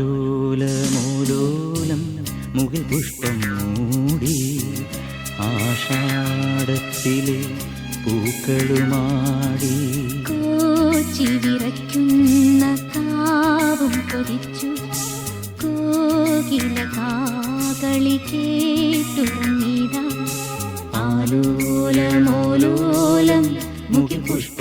ആലോലമോലോലം മുകിൽ പുഷ്പം മൂടി ആഷാഢത്തിലെ പൂക്കളുമാടി. കോച്ചി വിറയ്ക്കുന്ന കാവും കൊതിച്ചു. കോകില കാകളി കേട്ടുറങ്ങിടാ. ആലോലമോലോലം മുകിൽ പുഷ്പം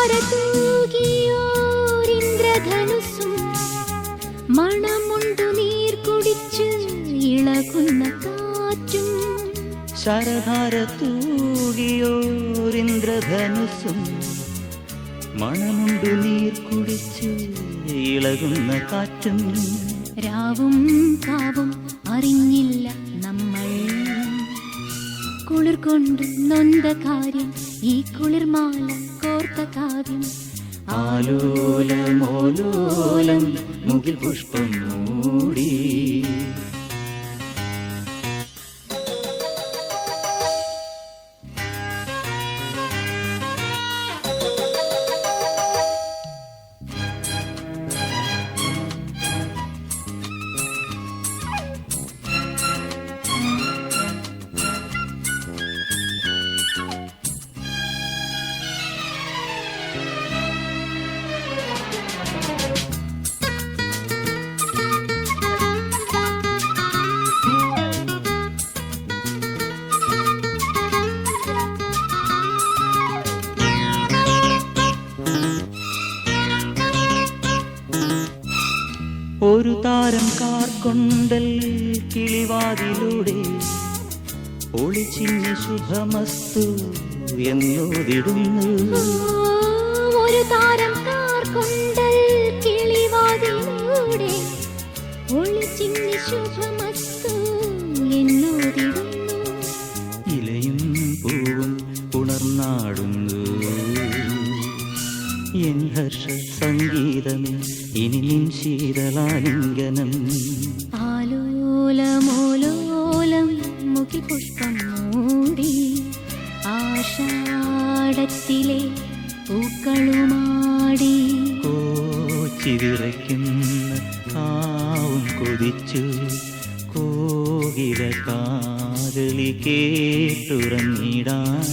ശരധാര തൂകിയോരിന്ദ്രധനുസും മണമുണ്ടു നീർ കുടിച്ച് ഇളകുന്ന കാറ്റും. ശരധാര തൂകിയോരിന്ദ്രധനുസും മണമുണ്ടു നീർ കുടിച്ച് ഇളകുന്ന കാറ്റും. രാവും കാവും അറിഞ്ഞില്ല കുളിർ കൊണ്ട് നൊന്ത കാര്യം ഈ കുളിർമാല കോർത്ത കാവ്യം. ആലോലമോലോലം മുകിൽ പുഷ്പം മൂടി താരം കാർ കൊണ്ടൽ കിളിവാതിലൂടെ ഒളിച്ചിന് ശുഭമസ്തു എന്നോതിടുന്നു. ഒരു താരം കാർ കൊണ്ടൽ കിളിവാതിലൂടെ ഒളിച്ചിങ്ങി ശുഭമസ്തു സംഗീതമേ ഇനി നിൻ ശീതളാലിംഗനം ആലോലമോലോലം മുഖി പുഷ്പം മൂടി ആഷാഢത്തിലെ പൂക്കളുമാടി. കോച്ചി വിറയ്ക്കുന്ന കാവും കൊതിച്ചു കോകില കാരളി കേട്ടുറങ്ങിടാൻ.